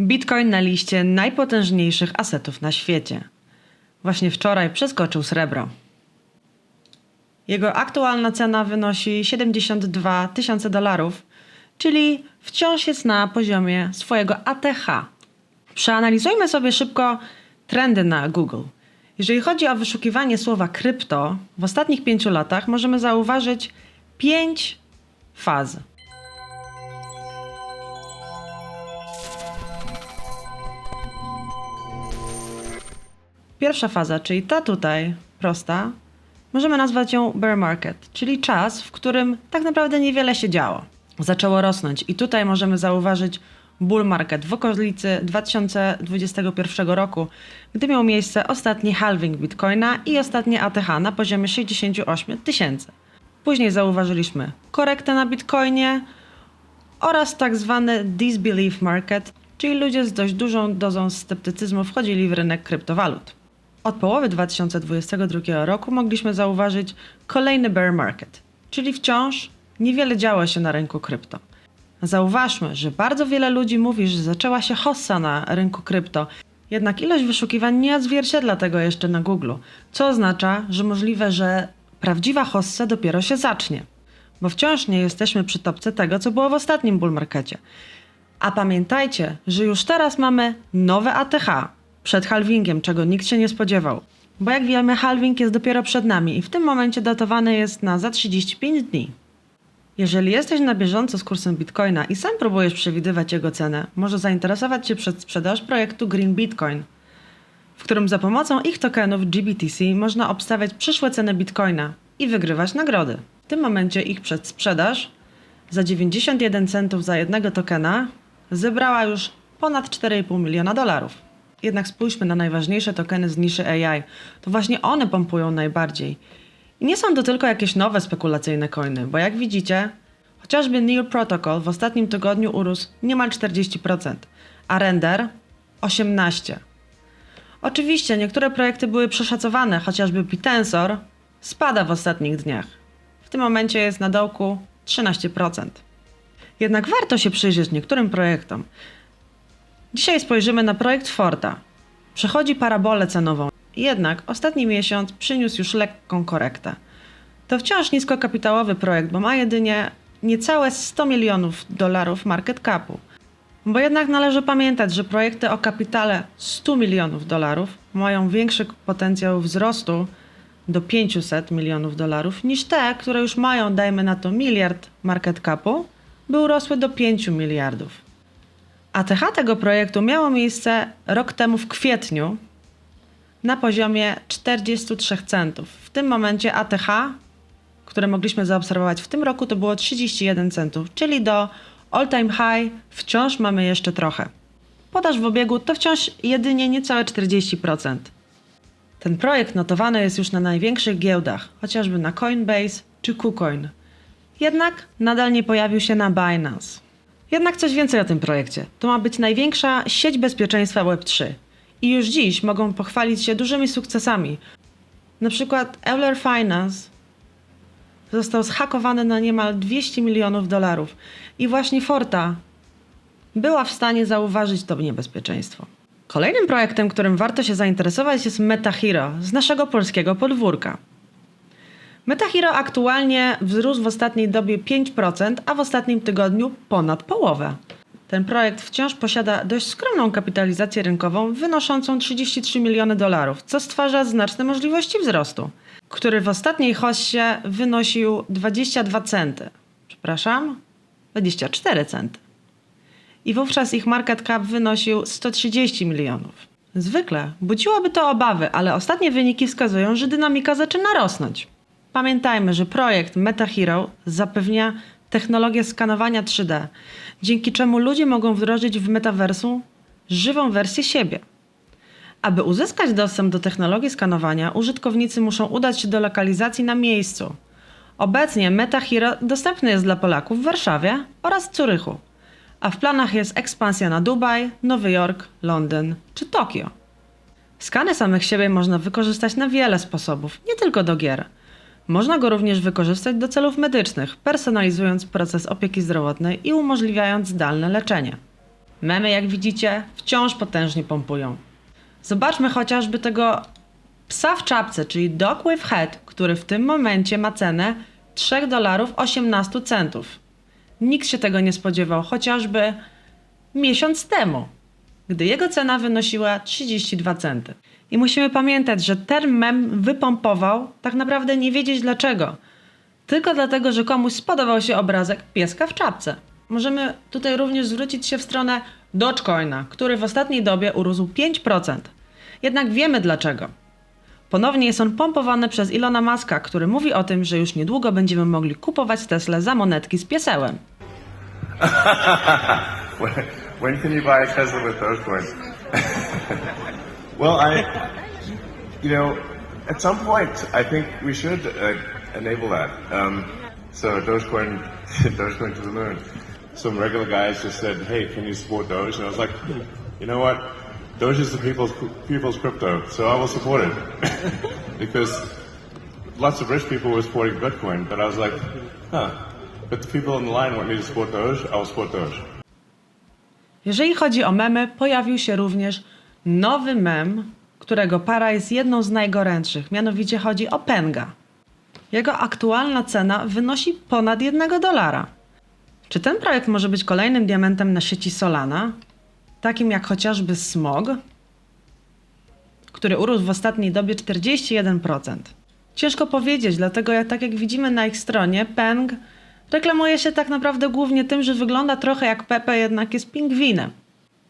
Bitcoin na liście najpotężniejszych asetów na świecie. Właśnie wczoraj przeskoczył srebro. Jego aktualna cena wynosi 72 tysiące dolarów, czyli wciąż jest na poziomie swojego ATH. Przeanalizujmy sobie szybko trendy na Google. Jeżeli chodzi o wyszukiwanie słowa krypto, w ostatnich pięciu latach możemy zauważyć pięć faz. Pierwsza faza, czyli ta tutaj, prosta, możemy nazwać ją bear market, czyli czas, w którym tak naprawdę niewiele się działo. Zaczęło rosnąć i tutaj możemy zauważyć bull market w okolicy 2021 roku, gdy miał miejsce ostatni halving bitcoina i ostatnie ATH na poziomie 68 tysięcy. Później zauważyliśmy korektę na bitcoinie oraz tak zwany disbelief market, czyli ludzie z dość dużą dozą sceptycyzmu wchodzili w rynek kryptowalut. Od połowy 2022 roku mogliśmy zauważyć kolejny bear market, czyli wciąż niewiele działo się na rynku krypto. Zauważmy, że bardzo wiele ludzi mówi, że zaczęła się hossa na rynku krypto, jednak ilość wyszukiwań nie odzwierciedla tego jeszcze na Google, co oznacza, że możliwe, że prawdziwa hossa dopiero się zacznie, bo wciąż nie jesteśmy przy topce tego, co było w ostatnim bull markecie. A pamiętajcie, że już teraz mamy nowe ATH przed halvingiem, czego nikt się nie spodziewał. Bo jak wiemy, halving jest dopiero przed nami i w tym momencie datowany jest na za 35 dni. Jeżeli jesteś na bieżąco z kursem Bitcoina i sam próbujesz przewidywać jego cenę, może zainteresować Cię przedsprzedaż projektu Green Bitcoin, w którym za pomocą ich tokenów GBTC można obstawiać przyszłe ceny Bitcoina i wygrywać nagrody. W tym momencie ich przedsprzedaż za 91 centów za jednego tokena zebrała już ponad 4,5 miliona dolarów. Jednak spójrzmy na najważniejsze tokeny z niszy AI. To właśnie one pompują najbardziej. I nie są to tylko jakieś nowe spekulacyjne coiny, bo jak widzicie, chociażby Near Protocol w ostatnim tygodniu urósł niemal 40%, a Render 18%. Oczywiście niektóre projekty były przeszacowane, chociażby Pitensor spada w ostatnich dniach. W tym momencie jest na dołku 13%. Jednak warto się przyjrzeć niektórym projektom. Dzisiaj spojrzymy na projekt Forta. Przechodzi parabolę cenową, jednak ostatni miesiąc przyniósł już lekką korektę. To wciąż niskokapitałowy projekt, bo ma jedynie niecałe 100 milionów dolarów market capu. Bo jednak należy pamiętać, że projekty o kapitale 100 milionów dolarów mają większy potencjał wzrostu do 500 milionów dolarów niż te, które już mają, dajmy na to, miliard market capu, by urosły do 5 miliardów. ATH tego projektu miało miejsce rok temu w kwietniu na poziomie 43 centów. W tym momencie ATH, które mogliśmy zaobserwować w tym roku, to było 31 centów, czyli do all-time high wciąż mamy jeszcze trochę. Podaż w obiegu to wciąż jedynie niecałe 40%. Ten projekt notowany jest już na największych giełdach, chociażby na Coinbase czy KuCoin. Jednak nadal nie pojawił się na Binance. Jednak coś więcej o tym projekcie. To ma być największa sieć bezpieczeństwa Web3. I już dziś mogą pochwalić się dużymi sukcesami. Na przykład Euler Finance został zhakowany na niemal 200 milionów dolarów. I właśnie Forta była w stanie zauważyć to niebezpieczeństwo. Kolejnym projektem, którym warto się zainteresować jest MetaHero z naszego polskiego podwórka. MetaHero aktualnie wzrósł w ostatniej dobie 5%, a w ostatnim tygodniu ponad połowę. Ten projekt wciąż posiada dość skromną kapitalizację rynkową wynoszącą 33 miliony dolarów, co stwarza znaczne możliwości wzrostu, który w ostatniej hossie wynosił 22 centy. Przepraszam, 24 centy. I wówczas ich market cap wynosił 130 milionów. Zwykle budziłoby to obawy, ale ostatnie wyniki wskazują, że dynamika zaczyna rosnąć. Pamiętajmy, że projekt MetaHero zapewnia technologię skanowania 3D, dzięki czemu ludzie mogą wdrożyć w metaversu żywą wersję siebie. Aby uzyskać dostęp do technologii skanowania, użytkownicy muszą udać się do lokalizacji na miejscu. Obecnie MetaHero dostępny jest dla Polaków w Warszawie oraz Curychu, a w planach jest ekspansja na Dubaj, Nowy Jork, Londyn czy Tokio. Skany samych siebie można wykorzystać na wiele sposobów, nie tylko do gier – można go również wykorzystać do celów medycznych, personalizując proces opieki zdrowotnej i umożliwiając zdalne leczenie. Memy, jak widzicie, wciąż potężnie pompują. Zobaczmy chociażby tego psa w czapce, czyli dog with head, który w tym momencie ma cenę 3 dolarów 18 centów. Nikt się tego nie spodziewał, chociażby miesiąc temu, gdy jego cena wynosiła 32 centy. I musimy pamiętać, że ten mem wypompował, tak naprawdę nie wiedzieć dlaczego. Tylko dlatego, że komuś spodobał się obrazek pieska w czapce. Możemy tutaj również zwrócić się w stronę Dogecoina, który w ostatniej dobie urósł 5%. Jednak wiemy dlaczego. Ponownie jest on pompowany przez Ilona Maska, który mówi o tym, że już niedługo będziemy mogli kupować Tesla za monetki z piesełem. when, when can you buy a Tesla with Dogecoin? well, I, you know, at some point, I think we should uh, enable that. Um, so Dogecoin, Dogecoin to the moon. Some regular guys just said, "Hey, can you support Doge?" And I was like, "You know what? Doge is the people's people's crypto, so I will support it." because lots of rich people were supporting Bitcoin, but I was like, "Huh." But the people in the line want me to support Doge. I will support Doge. Jeżeli chodzi o memy, pojawił się również nowy mem, którego para jest jedną z najgorętszych, mianowicie chodzi o Penga. Jego aktualna cena wynosi ponad 1 dolara. Czy ten projekt może być kolejnym diamentem na sieci Solana, takim jak chociażby Smog, który urósł w ostatniej dobie 41%? Ciężko powiedzieć, dlatego jak, tak jak widzimy na ich stronie, Peng reklamuje się tak naprawdę głównie tym, że wygląda trochę jak Pepe, jednak jest pingwinem.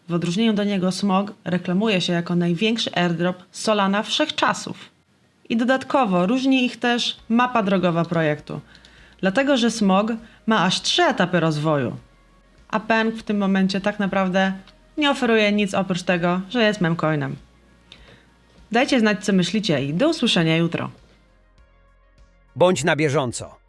W odróżnieniu do niego Smog reklamuje się jako największy airdrop Solana wszechczasów. I dodatkowo różni ich też mapa drogowa projektu, dlatego że Smog ma aż trzy etapy rozwoju, a Peng w tym momencie tak naprawdę nie oferuje nic oprócz tego, że jest memcoinem. Dajcie znać, co myślicie i do usłyszenia jutro. Bądź na bieżąco.